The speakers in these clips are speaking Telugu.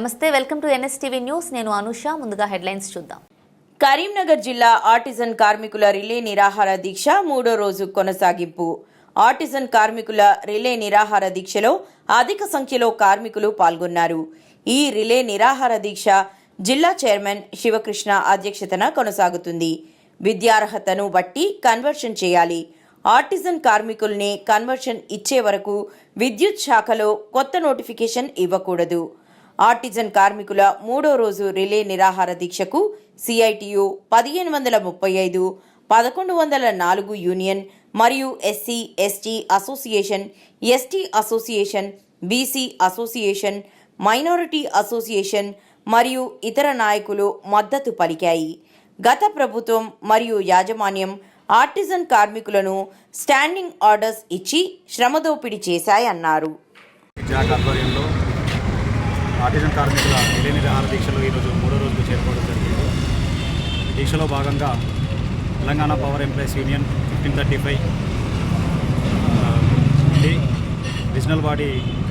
నమస్తే వెల్కమ్ టు ఎన్ఎస్టీవీ న్యూస్. నేను అనుష ముందుగా హెడ్లైన్స్ చూద్దాం. కరీంనగర్ జిల్లా ఆర్టిజన్ కార్మికుల రిలే నిరాహార దీక్ష మూడో రోజు కొనసాగింపు. ఆర్టిజన్ కార్మికుల రిలే నిరాహార దీక్షలో అధిక సంఖ్యలో కార్మికులు పాల్గొన్నారు. ఈ రిలే నిరాహార దీక్ష జిల్లా చైర్మన్ శివకృష్ణ అధ్యక్షతన కొనసాగుతుంది. విద్యార్హతను బట్టి కన్వర్షన్ చేయాలి. ఆర్టిజన్ కార్మికుల్ని కన్వర్షన్ ఇచ్చే వరకు విద్యుత్ శాఖలో కొత్త నోటిఫికేషన్ ఇవ్వకూడదు. ఆర్టిజన్ కార్మికుల మూడో రోజు రిలే నిరాహార దీక్షకు సిఐటియు పదిహేను వందల ముప్పై ఐదు పదకొండు వందల నాలుగు యూనియన్ మరియు SC ST association ST association BC association minority association మరియు ఇతర నాయకులు మద్దతు పలికాయి. గత ప్రభుత్వం మరియు యాజమాన్యం ఆర్టిజన్ కార్మికులను స్టాండింగ్ ఆర్డర్స్ ఇచ్చి శ్రమదోపిడీ చేశాయన్నారు. ఆర్టిజన్ కార్మికుల నిలయ నిరాహార దీక్షలు ఈరోజు మూడో రోజుకు చేరుకోవడం జరిగింది. దీక్షలో భాగంగా Telangana power employees union fifteen thirty five నుండి regional body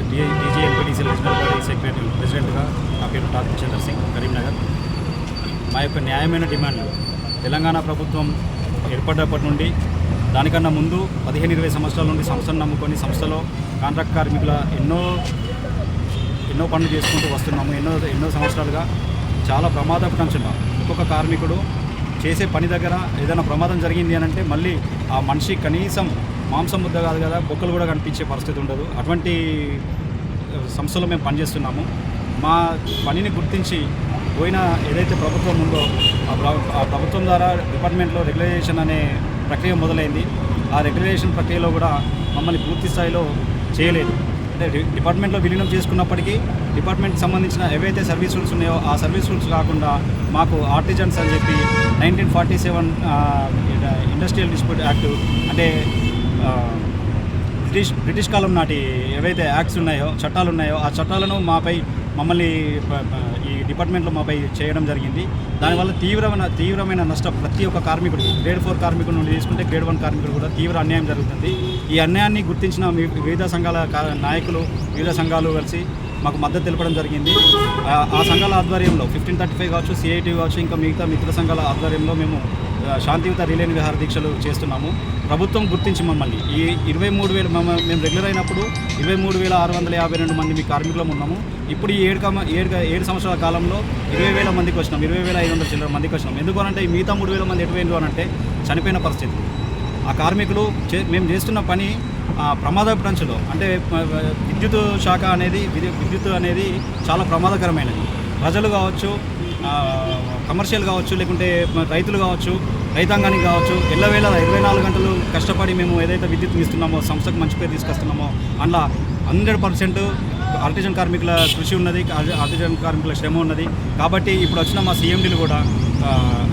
DGLPTC regional body secretary ప్రెసిడెంట్గా నా పేరు టాక్ చంద్ర సింగ్ కరీంనగర్. మా యొక్క న్యాయమైన డిమాండ్లు తెలంగాణ ప్రభుత్వం ఏర్పడ్డప్పటి నుండి దానికన్నా ముందు పదిహేను ఇరవై సంవత్సరాల నుండి సంస్థను నమ్ముకొని సంస్థలో కాంట్రాక్ట్ కార్మికుల ఎన్నో ఎన్నో పనులు చేసుకుంటూ వస్తున్నాము. ఎన్నో ఎన్నో సంవత్సరాలుగా చాలా ప్రమాదపు కంచున్నాం ఒక్కొక్క కార్మికుడు చేసే పని దగ్గర ఏదైనా ప్రమాదం జరిగింది అని అంటే మళ్ళీ ఆ మనిషి కనీసం మాంసం ముద్ద కాదు కదా బొక్కలు కూడా కనిపించే పరిస్థితి ఉండదు. అటువంటి సంస్థలో మేము పనిచేస్తున్నాము. మా పనిని గుర్తించి పోయిన ఏదైతే ప్రభుత్వం ఉందో ఆ ప్రభుత్వం ద్వారా డిపార్ట్మెంట్లో రెగ్యులైజేషన్ అనే ప్రక్రియ మొదలైంది. ఆ రెగ్యులైజేషన్ ప్రక్రియలో కూడా మమ్మల్ని పూర్తి స్థాయిలో చేయలేదు. డిపార్ట్మెంట్లో విలీనం చేసుకున్నప్పటికీ డిపార్ట్మెంట్కి సంబంధించిన ఏవైతే సర్వీస్ రూల్స్ ఉన్నాయో ఆ సర్వీస్ రూల్స్ కాకుండా మాకు ఆర్టిజన్స్ అని చెప్పి nineteen forty seven industrial dispute act అంటే బ్రిటిష్ బ్రిటిష్ కాలం నాటి ఏవైతే యాక్ట్స్ ఉన్నాయో చట్టాలు ఉన్నాయో ఆ చట్టాలను మాపై మమ్మల్ని డిపార్ట్మెంట్లో మాపై చేయడం జరిగింది. దానివల్ల తీవ్రమైన తీవ్రమైన నష్టం ప్రతి ఒక్క కార్మికుడికి గ్రేడ్ ఫోర్ కార్మికుడు నుండి తీసుకుంటే గ్రేడ్ వన్ కార్మికుడు కూడా తీవ్ర అన్యాయం జరుగుతుంది. ఈ అన్యాయాన్ని గుర్తించిన మీ- వివిధ సంఘాల నాయకులు వివిధ సంఘాలు కలిసి మాకు మద్దతు తెలపడం జరిగింది. ఆ- సంఘాల ఆధ్వర్యంలో ఫిఫ్టీన్ థర్టీ ఫైవ్ కావచ్చు సిఐటి కావచ్చు ఇంకా మిగతా మిత్ర సంఘాల ఆధ్వర్యంలో మేము శాంతియుత రిలే విహార దీక్షలు చేస్తున్నాము. ప్రభుత్వం గుర్తించి మమ్మల్ని. ఈ ఇరవై మూడు వేలు మమ్మ మేము రెగ్యులర్ అయినప్పుడు ఇరవై మూడు వేల ఆరు వందల యాభై రెండు మంది మీ కార్మికులం ఉన్నాము. ఇప్పుడు ఈ ఏడు కమ ఏడు ఏడు సంవత్సరాల కాలంలో ఇరవై వేల మందికి వచ్చినాం. ఇరవై వేల ఐదు వందల చిల్లర మందికి వచ్చినాం. ఎందుకు ఈ మిగతా మూడు వేల మంది ఎటువైంది అంటే చనిపోయిన పరిస్థితి. ఆ కార్మికులు చే మేము చేస్తున్న పని ప్రమాద ప్రమాదపు అంటే విద్యుత్ శాఖ అనేది విద్యుత్ అనేది చాలా ప్రమాదకరమైనది. ప్రజలు కావచ్చు కమర్షియల్ కావచ్చు లేకుంటే రైతులు కావచ్చు రైతాంగానికి కావచ్చు ఎల్లవేళ ఇరవై నాలుగు గంటలు కష్టపడి మేము ఏదైతే విద్యుత్ ఇస్తున్నామో సంస్థకు మంచి పేరు తీసుకొస్తున్నామో అందులో హండ్రెడ్ పర్సెంట్ ఆర్టిజన్ కార్మికుల కృషి ఉన్నది ఆర్టిజన్ కార్మికుల శ్రమ ఉన్నది. కాబట్టి ఇప్పుడు వచ్చిన మా సీఎండీలు కూడా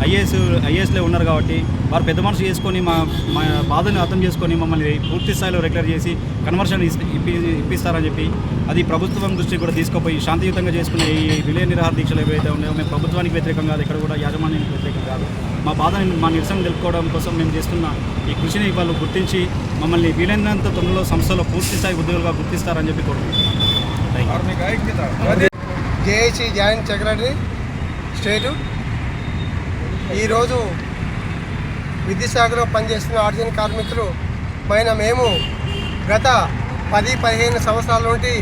ఐఏఎస్ ఐఏఎస్లే ఉన్నారు కాబట్టి వారు పెద్ద మనసు చేసుకొని మా మా బాధను అర్థం చేసుకొని మమ్మల్ని పూర్తి స్థాయిలో రెగ్యులర్ చేసి కన్వర్షన్ ఇప్పి ఇప్పిస్తారని చెప్పి అది ప్రభుత్వం దృష్టికి కూడా తీసుకుపోయి శాంతియుతంగా చేసుకునే ఈ విలే నిరాహార దీక్షలు ఏవైతే ఉన్నాయో మేము ప్రభుత్వానికి వ్యతిరేకం కాదు ఇక్కడ కూడా యాజమాన్యానికి వ్యతిరేకం కాదు. మా బాధని మా నిరసన తెలుపుకోవడం కోసం మేము చేస్తున్న ఈ కృషిని వాళ్ళు గుర్తించి మమ్మల్ని వీలైనంత తొందరలో సంస్థలో పూర్తి స్థాయి ఉద్యోగులుగా గుర్తిస్తారని చెప్పి కోరుకుంటున్నాను జేఏసీ జాయింట్ సెక్రటరీ స్టేటు. ఈరోజు విద్యుత్ శాఖలో పనిచేస్తున్న ఆర్జన్ కార్మికులు పైన మేము గత పది పదిహేను సంవత్సరాల నుండి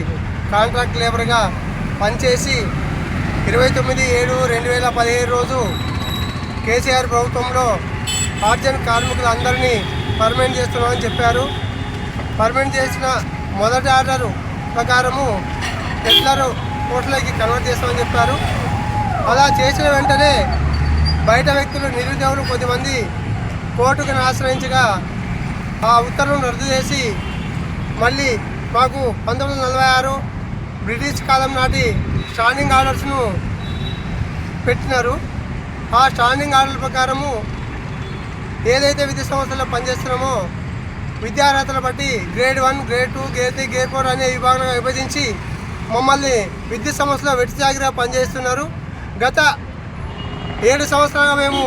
కాంట్రాక్ట్ లేబర్గా పనిచేసి ఇరవై తొమ్మిది ఏడు రెండు వేల పదిహేను రోజు కేసీఆర్ ప్రభుత్వంలో ఆర్జన్ కార్మికులందరినీ పర్మనెంట్ చేస్తున్నామని చెప్పారు. పర్మనెంట్ చేసిన మొదటి ఆర్డరు ప్రకారము టెట్లర్ కోట్లకి కన్వర్ట్ చేస్తామని చెప్పారు. అలా చేసిన వెంటనే బయట వ్యక్తులు నిరుద్యోగులు కొద్దిమంది కోర్టుకు ఆశ్రయించగా ఆ ఉత్తర్వులను రద్దు చేసి మళ్ళీ మాకు పంతొమ్మిది వందల నలభై ఆరు బ్రిటిష్ కాలం నాటి స్టాండింగ్ ఆర్డర్స్ను పెట్టినారు. ఆ స్టాండింగ్ ఆర్డర్ ప్రకారము ఏదైతే విద్యా సంస్థల్లో పనిచేస్తున్నామో విద్యార్హతలు బట్టి grade one grade two grade three grade four అనే విభాగంగా విభజించి మమ్మల్ని విద్యుత్ సంస్థలో వెటిచాగిగా పనిచేస్తున్నారు. గత ఏడు సంవత్సరాలుగా మేము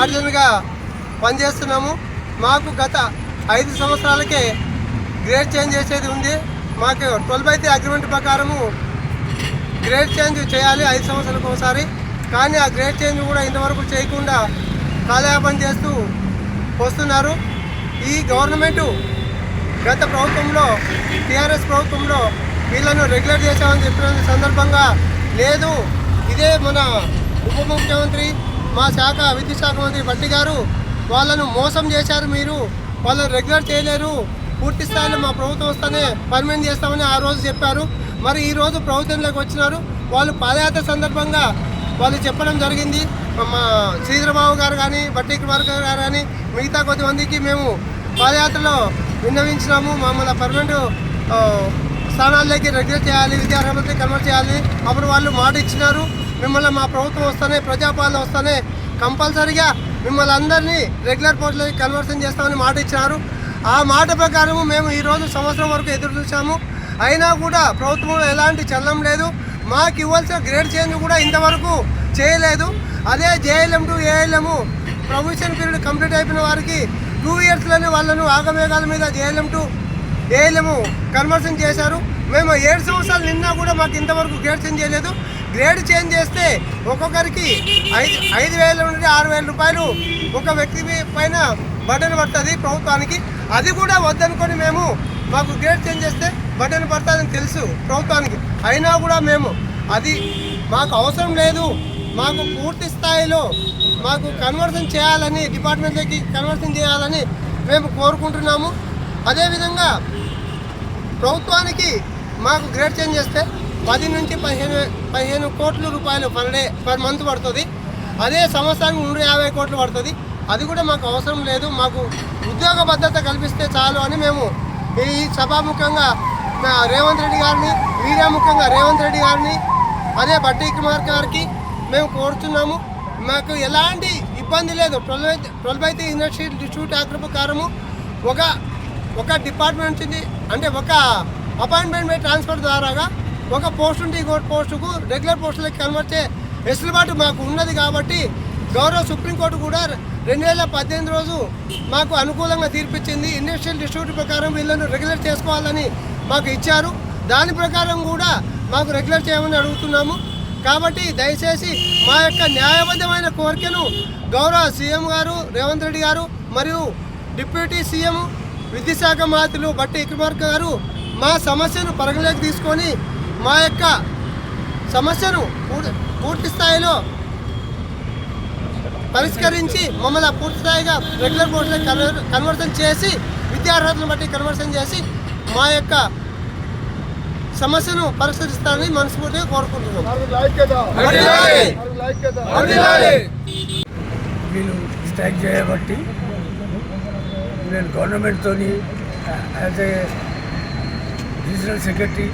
ఆర్జన్గా పనిచేస్తున్నాము. మాకు గత ఐదు సంవత్సరాలకే గ్రేడ్ చేంజ్ చేసేది ఉంది. మాకు ట్వెల్వ్ అయితే అగ్రిమెంట్ ప్రకారము గ్రేడ్ చేంజ్ చేయాలి ఐదు సంవత్సరాలకు ఒకసారి. కానీ ఆ గ్రేడ్ చేంజ్ కూడా ఇంతవరకు చేయకుండా కాలయాపన చేస్తూ వస్తున్నారు. ఈ గవర్నమెంటు గత ప్రభుత్వంలో టీఆర్ఎస్ ప్రభుత్వంలో వీళ్ళను రెగ్యులేట్ చేశామని చెప్పిన సందర్భంగా లేదు ఇదే మన ఉప ముఖ్యమంత్రి మా శాఖ విద్యుత్ శాఖ మంత్రి భట్టి గారు వాళ్ళను మోసం చేశారు మీరు వాళ్ళని రెగ్యులర్ చేయలేరు పూర్తి స్థాయిలో మా ప్రభుత్వం వస్తేనే పర్మనెంట్ చేస్తామని ఆ రోజు చెప్పారు. మరి ఈరోజు ప్రభుత్వంలోకి వచ్చినారు వాళ్ళు పాదయాత్ర సందర్భంగా వాళ్ళు చెప్పడం జరిగింది. మా శ్రీధరబాబు గారు కానీ బట్టి కుమార్ గారు కానీ మిగతా కొద్దిమందికి మేము పాదయాత్రలో విన్నవించినాము. మమ్మల్ని పర్మనెంట్ స్థానాల్లోకి రెగ్యులర్ చేయాలి విద్యార్హతకి కన్వర్ట్ చేయాలి. అప్పుడు వాళ్ళు మాట ఇచ్చినారు. మిమ్మల్ని మా ప్రభుత్వం వస్తానే ప్రజాపాలన వస్తానే కంపల్సరీగా మిమ్మల్ని అందరినీ రెగ్యులర్ పోస్టులకి కన్వర్షన్ చేస్తామని మాట ఇచ్చినారు. ఆ మాట ప్రకారం మేము ఈరోజు సంవత్సరం వరకు ఎదురు చూసాము అయినా కూడా ప్రభుత్వంలో ఎలాంటి చలనం లేదు. మాకు ఇవ్వాల్సిన గ్రేడ్ చేంజ్ కూడా ఇంతవరకు చేయలేదు. అదే JLM to ALM promotion period complete అయిపోయిన వారికి టూ ఇయర్స్లోనే వాళ్ళను ఆగమేఘాల మీద జేఎల్ఎం టు ఏఎల్ఎం కన్వర్షన్ చేశారు. మేము ఏడు సంవత్సరాలు నిన్నా కూడా మాకు ఇంతవరకు గ్రేడ్ చేంజ్ చేయలేదు. గ్రేడ్ చేంజ్ చేస్తే ఒక్కొక్కరికి ఐదు ఐదు వేల నుండి ఆరు వేల రూపాయలు ఒక వ్యక్తి పైన బటన్ పడుతుంది ప్రభుత్వానికి. అది కూడా వద్దనుకొని మేము మాకు గ్రేడ్ చేంజ్ చేస్తే బటన్ పడుతుందని తెలుసు ప్రభుత్వానికి. అయినా కూడా మేము అది మాకు అవసరం లేదు. మాకు పూర్తి స్థాయిలో మాకు కన్వర్షన్ చేయాలని డిపార్ట్మెంట్లోకి కన్వర్షన్ చేయాలని మేము కోరుకుంటున్నాము. అదేవిధంగా ప్రభుత్వానికి మాకు గ్రేడ్ చేంజ్ చేస్తే పది నుంచి పదిహేను పదిహేను కోట్ల రూపాయలు పర్ డే పర్ మంత్ పడుతుంది. అదే సంవత్సరానికి నూట యాభై కోట్లు పడుతుంది. అది కూడా మాకు అవసరం లేదు. మాకు ఉద్యోగ భద్రత కల్పిస్తే చాలు అని మేము ఈ సభాముఖంగా రేవంత్ రెడ్డి గారిని మీడియా ముఖ్యంగా రేవంత్ రెడ్డి గారిని అదే బట్టి కుమార్ గారికి మేము కోరుతున్నాము. మాకు ఎలాంటి ఇబ్బంది లేదు. Twelve twelve industry distribute act ప్రకారము ఒక ఒక డిపార్ట్మెంట్ నుంచి అంటే ఒక అపాయింట్మెంట్ బై ట్రాన్స్ఫర్ ద్వారాగా ఒక పోస్ట్ నుండి ఇంకో పోస్టుకు రెగ్యులర్ పోస్టులకి కన్వర్ట్ చే వెసులుబాటు మాకు ఉన్నది కాబట్టి గౌరవ సుప్రీంకోర్టు కూడా రెండు వేల పద్దెనిమిది రోజు మాకు అనుకూలంగా తీర్పిచ్చింది. ఇండస్ట్రియల్ డిస్ట్రిబ్యూటర్ ప్రకారం వీళ్ళను రెగ్యులర్ చేసుకోవాలని మాకు ఇచ్చారు. దాని ప్రకారం కూడా మాకు రెగ్యులర్ చేయమని అడుగుతున్నాము. కాబట్టి దయచేసి మా యొక్క న్యాయబద్ధమైన కోరికను గౌరవ సీఎం గారు రేవంత్ రెడ్డి గారు మరియు డిప్యూటీ సీఎం విద్యుత్ శాఖ మంత్రులు బట్టి విక్రమార్క గారు మా సమస్యను పరిగణలోకి తీసుకొని మా యొక్క సమస్యను పూర్- పూర్తి స్థాయిలో పరిష్కరించి మమ్మల్ని పూర్తి స్థాయిగా రెగ్యులర్ కన్వర్ కన్వర్షన్ చేసి విద్యార్హతను బట్టి కన్వర్షన్ చేసి మా యొక్క సమస్యను పరిష్కరిస్తారని మనస్ఫూర్తిగా కోరుకుంటున్నాం. వీళ్ళు స్ట్రైక్ చేయబట్టి నేను గవర్నమెంట్తో as a regional secretary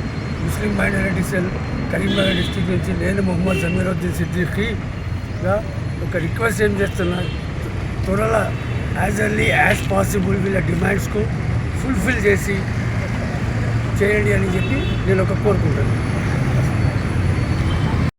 Muslim minority cell Karimnagar district నుంచి నేను మొహమ్మద్ జమీరుద్దీన్ సిద్దిఖీగా ఒక రిక్వెస్ట్ ఏం చేస్తున్నా త్వరలో యాజ్ ఎర్లీ యాజ్ పాసిబుల్ వీళ్ళ డిమాండ్స్కు ఫుల్ఫిల్ చేసి చేయండి అని చెప్పి నేను ఒక కోరుకుంటాను